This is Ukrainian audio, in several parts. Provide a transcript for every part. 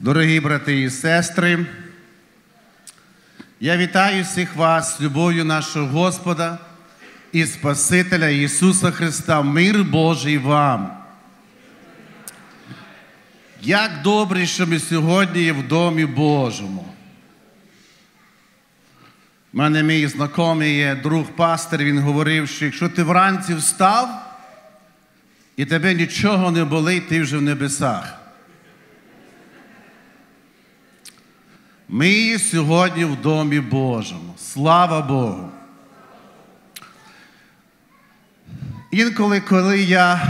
Дорогі брати і сестри, я вітаю всіх вас з любов'ю нашого Господа і Спасителя Ісуса Христа, мир Божий вам. Як добре, що ми сьогодні є в Домі Божому. У мене мій знайомий є друг пастир, він говорив, що якщо ти вранці встав і тебе нічого не болить, ти вже в небесах. Ми сьогодні в Домі Божому. Слава Богу. Інколи, коли я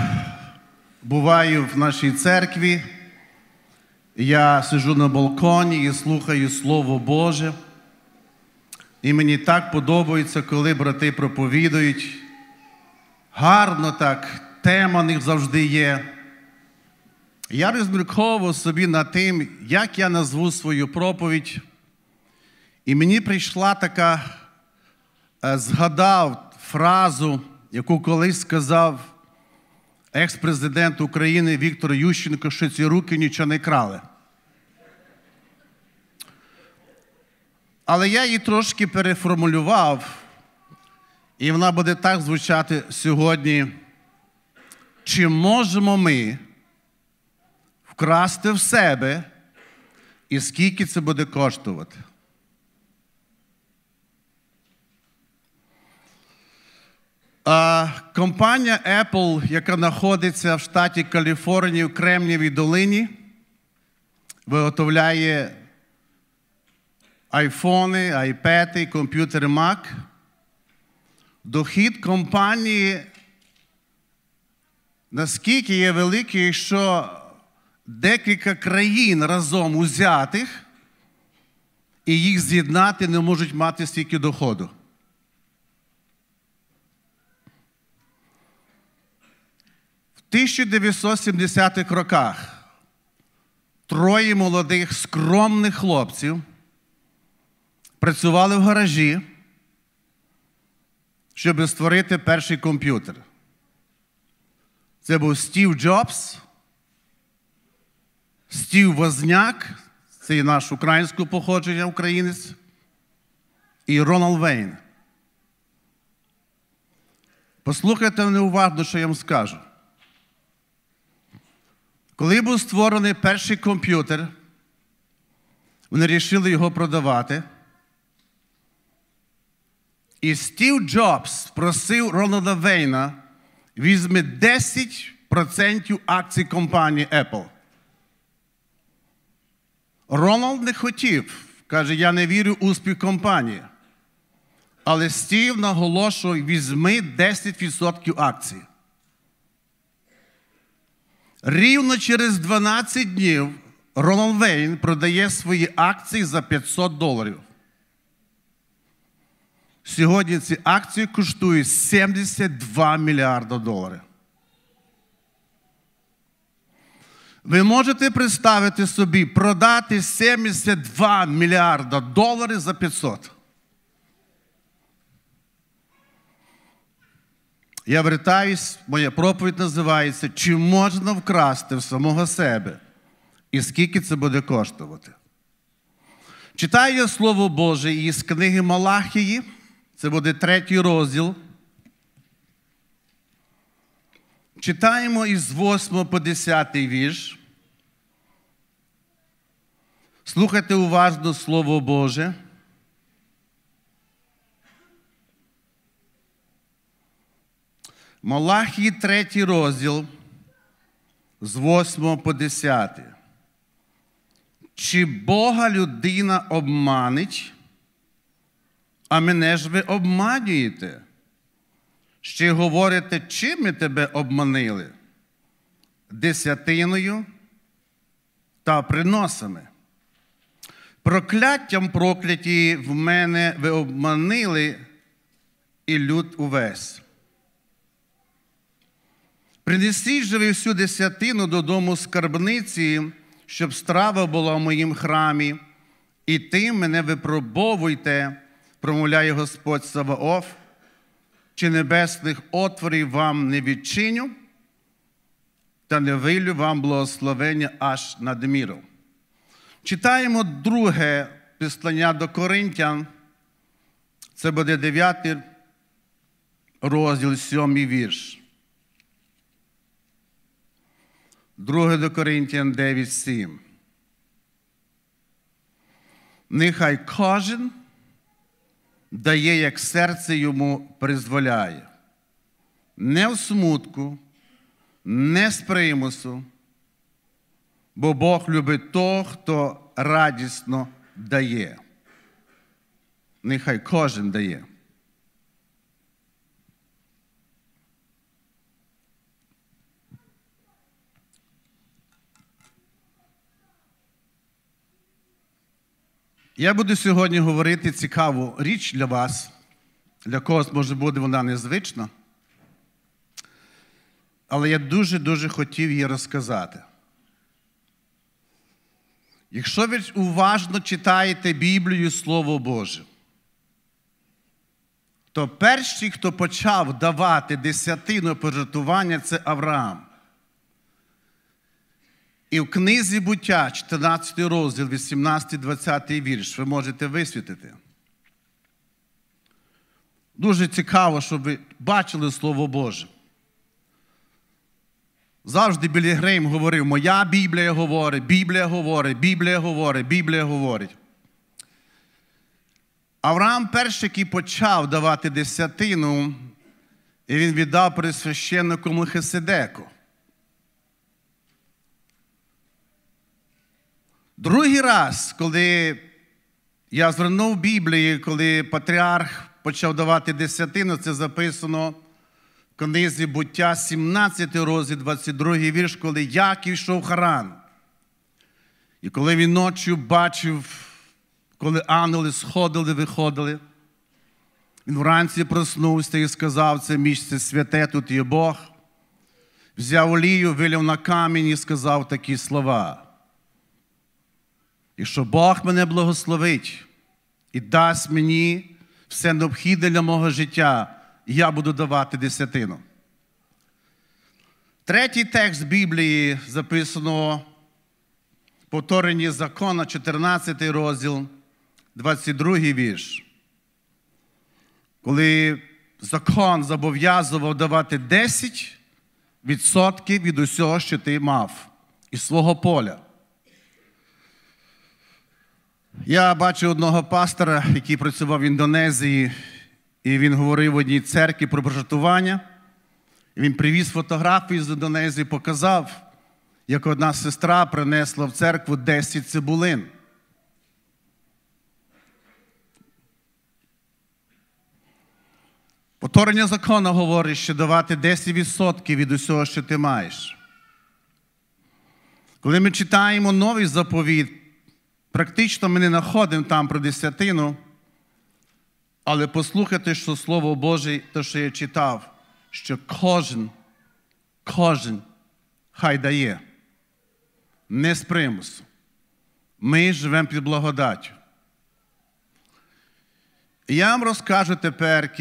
буваю в нашій церкві, я сиджу на балконі і слухаю Слово Боже. І мені так подобається, коли брати проповідують. Гарно так, тема в них завжди є. Я розмірковував собі над тим, як я назву свою проповідь. І мені прийшла така, е, згадав фразу, яку колись сказав екс-президент України Віктор Ющенко, що ці руки нічого не крали. Але я її трошки переформулював, і вона буде так звучати сьогодні. Чи можемо ми вкрасти в себе, і скільки це буде коштувати? Компанія Apple, яка знаходиться в штаті Каліфорнії в Кремнієвій долині, виготовляє айфони, айпеди, комп'ютери Mac. Дохід компанії наскільки є великий, що декілька країн разом узятих і їх з'єднати не можуть мати стільки доходу. В 1970-х роках троє молодих скромних хлопців працювали в гаражі, щоб створити перший комп'ютер. Це був Стів Джобс, Стів Возняк, це наш українського походження українець, і Рональд Вейн. Послухайте неуважно, що я вам скажу. Коли був створений перший комп'ютер, вони вирішили його продавати. І Стів Джобс просив Рональда Вейна візьме 10% акцій компанії Apple. Рональд не хотів, каже, я не вірю в успіх компанії. Але Стів наголошував, візьми 10% акцій. Рівно через 12 днів Рональд Вейн продає свої акції за 500 доларів. Сьогодні ці акції коштують 72 мільярда доларів. Ви можете представити собі продати 72 мільярда доларів за 500. Я вертаюсь, моя проповідь називається Чи можна вкрасти в самого себе? І скільки це буде коштувати? Читаю я Слово Боже із книги Малахії. Це буде третій розділ. Читаємо із 8 по 10 вірш. Слухайте уважно Слово Боже. Малахії третій розділ з 8 по 10. Чи Бога людина обманить? А мене ж ви обманюєте. Ще говорите, чим ми тебе обманили? Десятиною та приносами. Прокляттям прокляті в мене ви обманили і люд увесь. Принесіть же ви всю десятину додому скарбниці, щоб страва була в моїм храмі, і тим мене випробовуйте промовляє Господь Саваоф, чи небесних отворів вам не відчиню, та не вилю вам благословення аж над міром. Читаємо друге післання до Коринтян. Це буде 9 розділ, 7 вірш. Друге до Коринтян 9, 7. Нехай кожен дає, як серце йому призволяє. Не в смутку, не з примусу, бо Бог любить того, хто радісно дає. Нехай кожен дає. Я буду сьогодні говорити цікаву річ для вас. Для когось може бути вона незвична. Але я дуже-дуже хотів її розказати. Якщо ви уважно читаєте Біблію Слово Боже, то перший, хто почав давати десятину пожертвування, це Авраам. І в книзі буття, 14 розділ, 18-20 вірш, ви можете висвітити. Дуже цікаво, щоб ви бачили Слово Боже. Завжди Білі Грейм говорив, моя Біблія говорить, Біблія говорить, Біблія говорить, Біблія говорить. Авраам перший, який почав давати десятину, і він віддав при священнику Мелхиседеку. Другий раз, коли я звернув в Біблії, коли патріарх почав давати десятину, це записано в книзі буття 17 розділ, 22 вірш, коли Яків йшов Харан. І коли він ночі бачив, коли ангели сходили, виходили, він вранці проснувся і сказав, це місце святе, тут є Бог. Взяв олію, виляв на камінь і сказав такі слова. І що Бог мене благословить і дасть мені все необхідне для мого життя, і я буду давати десятину. Третій текст Біблії записано в повторенні закона, 14 розділ, 22 вірш. Коли закон зобов'язував давати 10% від усього, що ти мав, із свого поля. Я бачив одного пастора, який працював в Індонезії, і він говорив в одній церкві про пожартування. Він привіз фотографії з Індонезії, показав, як одна сестра принесла в церкву 10 цибулин. Повторення закону говорить, що давати 10% від усього, що ти маєш. Коли ми читаємо новий заповіт, Практично ми не знаходимо там про десятину, але послухайте, що Слово Боже, те, що я читав, що кожен, кожен хай дає, не з примусу. Ми живемо під благодаттю. Я вам розкажу тепер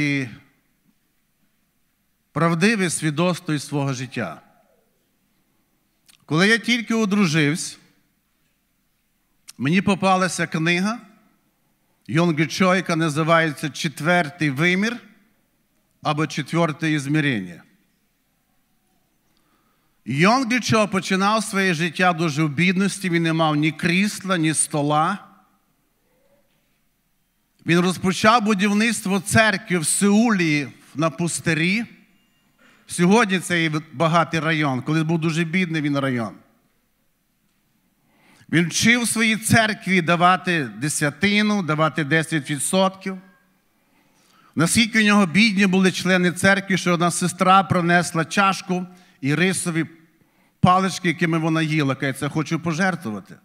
правдиве свідоцтво із свого життя. Коли я тільки одружився, Мені попалася книга Йонги Чо, яка називається Четвертий вимір або четверте ізмірення. Йонги Чо починав своє життя дуже в бідності, він не мав ні крісла, ні стола. Він розпочав будівництво церкви в Сеулі на пустирі. Сьогодні це багатий район, коли був дуже бідний він район. Він вчив своїй церкві давати десятину, давати 10%. Наскільки у нього бідні були члени церкви, що одна сестра принесла чашку і рисові палички, якими вона їла, каже, це хочу пожертвувати.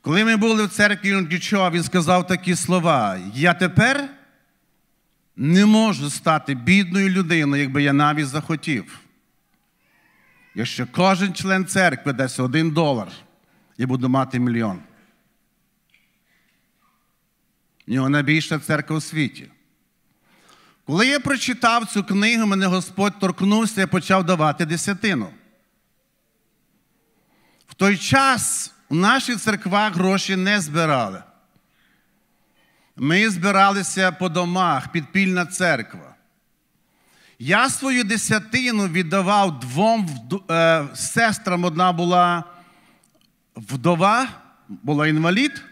Коли ми були в церкві Юнгічо, він сказав такі слова: Я тепер не можу стати бідною людиною, якби я навіть захотів. Якщо кожен член церкви дасть один долар, я буду мати мільйон. В нього найбільша церква у світі. Коли я прочитав цю книгу, мене Господь торкнувся і почав давати десятину. В той час у наших церквах гроші не збирали. Ми збиралися по домах, підпільна церква. Я свою десятину віддавав двом е, сестрам. Одна була вдова, була інвалід,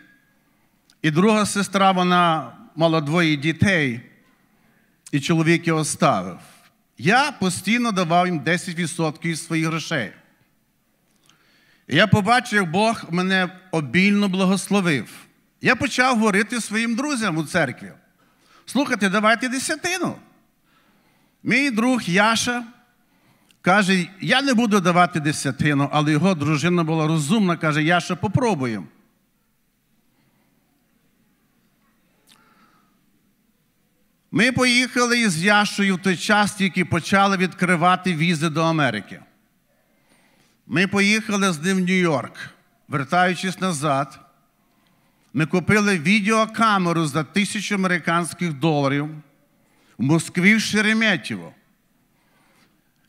і друга сестра, вона мала двоє дітей, і чоловік його ставив. Я постійно давав їм 10% своїх грошей. І я побачив, як Бог мене обільно благословив. Я почав говорити своїм друзям у церкві. Слухайте, давайте десятину. Мій друг Яша каже: я не буду давати десятину, але його дружина була розумна, каже, Яша, попробуємо. Ми поїхали із Яшою в той час, тільки почали відкривати візи до Америки. Ми поїхали з ним в Нью-Йорк. Вертаючись назад, ми купили відеокамеру за тисячу американських доларів в Москві в Шереметьєво.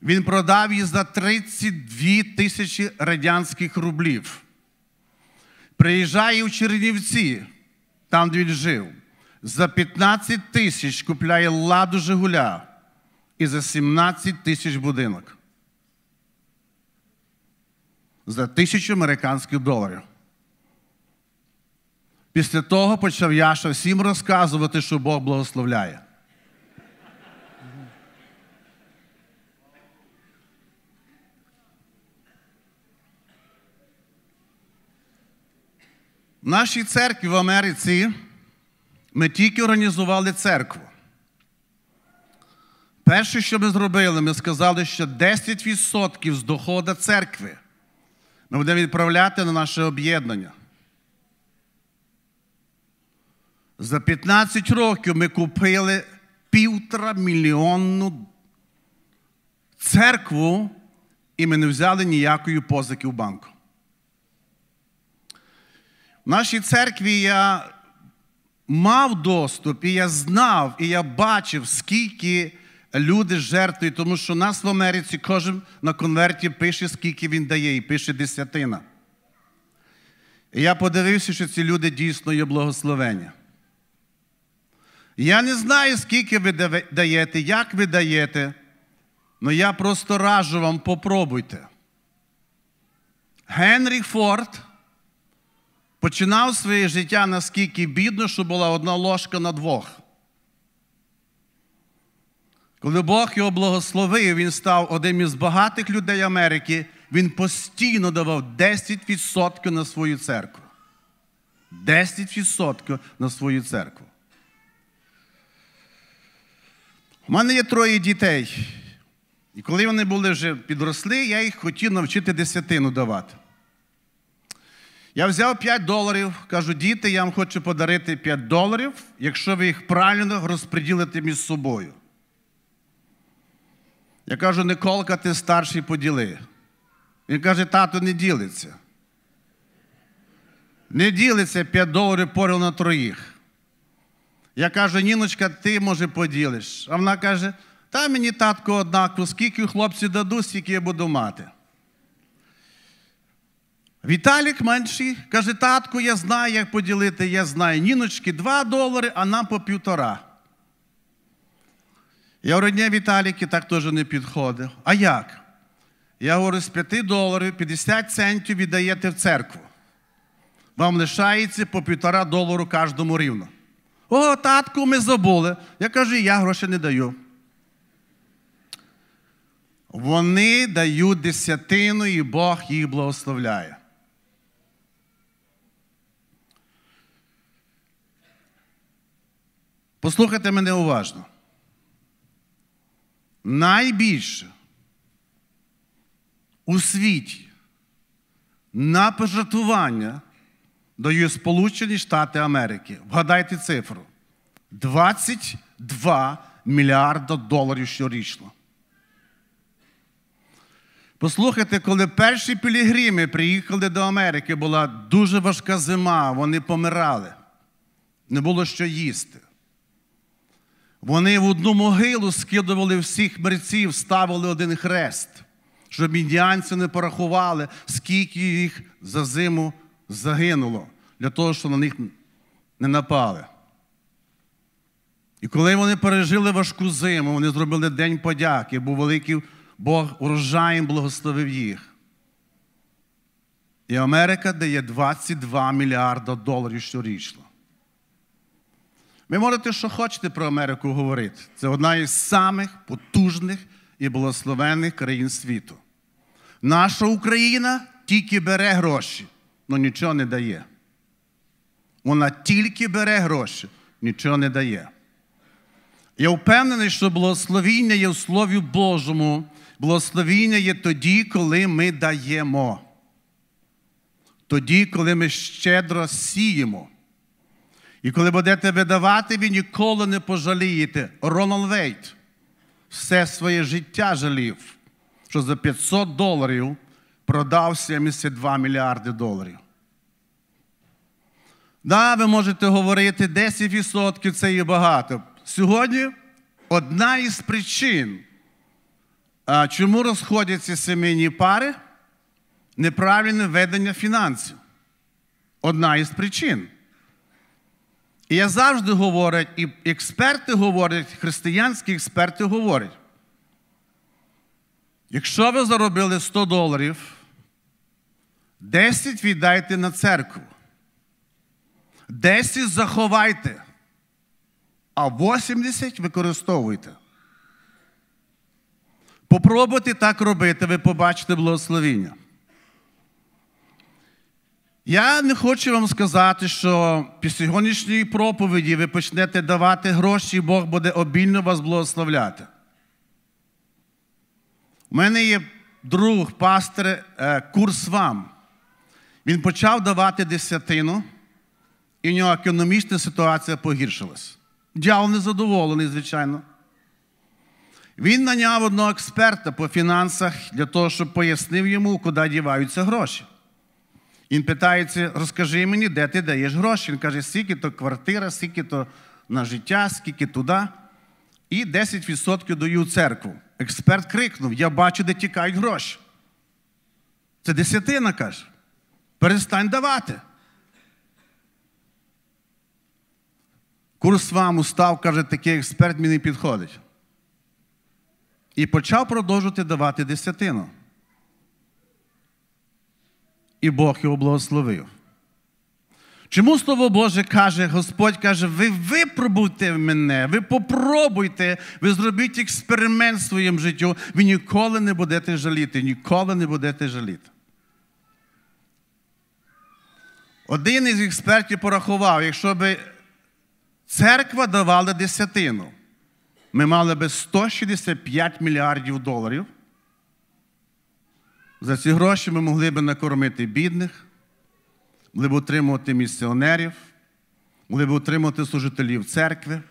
Він продав її за 32 тисячі радянських рублів. Приїжджає в Чернівці, там де він жив. За 15 тисяч купляє ладу Жигуля і за 17 тисяч будинок. За тисячу американських доларів. Після того почав Яша всім розказувати, що Бог благословляє. В нашій церкві в Америці ми тільки організували церкву. Перше, що ми зробили, ми сказали, що 10% з доходу церкви ми будемо відправляти на наше об'єднання. За 15 років ми купили півтора мільйонну церкву, і ми не взяли ніякої позики в банку. Нашій церкві я мав доступ, і я знав, і я бачив, скільки люди жертвують, тому що нас в Америці кожен на конверті пише, скільки він дає, і пише десятина. І я подивився, що ці люди дійсно є благословення. Я не знаю, скільки ви даєте, як ви даєте, але я просто раджу вам, попробуйте. Генрі Форд починав своє життя наскільки бідно, що була одна ложка на двох. Коли Бог його благословив, він став одним із багатих людей Америки, він постійно давав 10% на свою церкву. 10% на свою церкву. У мене є троє дітей. І коли вони були вже підросли, я їх хотів навчити десятину давати. Я взяв 5 доларів, кажу, діти, я вам хочу подарити 5 доларів, якщо ви їх правильно розподілите між собою. Я кажу, Николка, ти старший поділи. Він каже, тато не ділиться. Не ділиться 5 доларів поряд на троїх. Я кажу, Ніночка, ти може поділиш. А вона каже, та мені татко однаково, скільки хлопці дадуть, скільки я буду мати. Віталік менший каже, татку, я знаю, як поділити, я знаю. Ніночки 2 долари, а нам по півтора. Я говорю, ні, Віталіки, так теж не підходить. А як? Я говорю, з 5 доларів 50 центів віддаєте в церкву. Вам лишається по півтора долару кожному рівно. О, татку, ми забули. Я кажу, я гроші не даю. Вони дають десятину, і Бог їх благословляє. Послухайте мене уважно. Найбільше у світі на пожертвування дають Сполучені Штати Америки. Вгадайте цифру. 22 мільярда доларів щорічно. Послухайте, коли перші пілігрими приїхали до Америки, була дуже важка зима, вони помирали. Не було що їсти. Вони в одну могилу скидували всіх мерців, ставили один хрест. щоб індіанці не порахували, скільки їх за зиму загинуло, для того, щоб на них не напали. І коли вони пережили важку зиму, вони зробили День подяки, був великий Бог урожаєм благословив їх. І Америка дає 22 мільярда доларів щорічно. Ви можете, що хочете про Америку говорити. Це одна із самих потужних і благословенних країн світу. Наша Україна тільки бере гроші, але нічого не дає. Вона тільки бере гроші, нічого не дає. Я впевнений, що благословіння є в Слові Божому. Благословіння є тоді, коли ми даємо. Тоді, коли ми щедро сіємо. І коли будете видавати, ви ніколи не пожалієте. Рональд Вейт все своє життя жалів, що за 500 доларів продав 72 мільярди доларів. Да, ви можете говорити, 10% це є багато. Сьогодні одна із причин, чому розходяться сімейні пари, неправильне ведення фінансів. Одна із причин. І я завжди говорю, і експерти говорять, християнські експерти говорять, якщо ви заробили 100 доларів, 10 віддайте на церкву, 10 заховайте, а 80 використовуйте. Попробуйте так робити, ви побачите благословіння. Я не хочу вам сказати, що після сьогоднішньої проповіді ви почнете давати гроші, і Бог буде обільно вас благословляти. У мене є друг, пастор е, Курс вам. Він почав давати десятину, і в нього економічна ситуація погіршилась. Дявол незадоволений, звичайно. Він наняв одного експерта по фінансах для того, щоб пояснив йому, куди діваються гроші. Він питається, розкажи мені, де ти даєш гроші. Він каже, скільки то квартира, скільки то на життя, скільки туди. І 10% даю церкву. Експерт крикнув: Я бачу, де тікають гроші. Це десятина каже. Перестань давати. Курс вам устав, каже, такий експерт мені підходить. І почав продовжувати давати десятину і Бог його благословив. Чому Слово Боже каже, Господь каже, ви випробуйте мене, ви попробуйте, ви зробіть експеримент в своєму життю, ви ніколи не будете жаліти, ніколи не будете жаліти. Один із експертів порахував, якщо б церква давала десятину, ми мали би 165 мільярдів доларів. За ці гроші ми могли б накормити бідних, могли б утримувати місіонерів, могли б утримувати служителів церкви,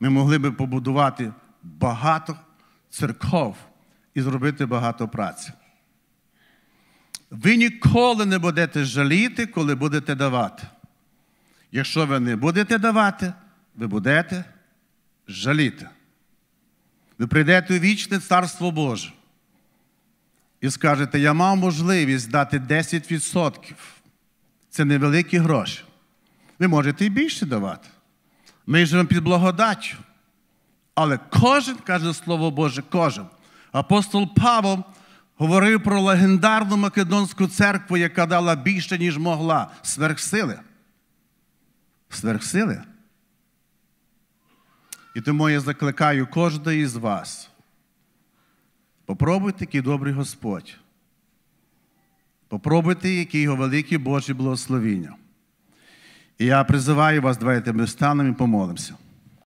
ми могли б побудувати багато церков і зробити багато праці. Ви ніколи не будете жаліти, коли будете давати. Якщо ви не будете давати, ви будете жаліти. Ви прийдете у вічне Царство Боже і скажете, я мав можливість дати 10%. Це невеликі гроші. Ви можете і більше давати. Ми живемо під благодаттю. Але кожен, каже Слово Боже, кожен. Апостол Павло говорив про легендарну Македонську церкву, яка дала більше, ніж могла. Сверхсили. Сверхсили. І тому я закликаю кожного із вас Попробуйте, який добрий Господь. Попробуйте, які його великі Божі благословіння. І я призиваю вас, давайте ми станемо і помолимося.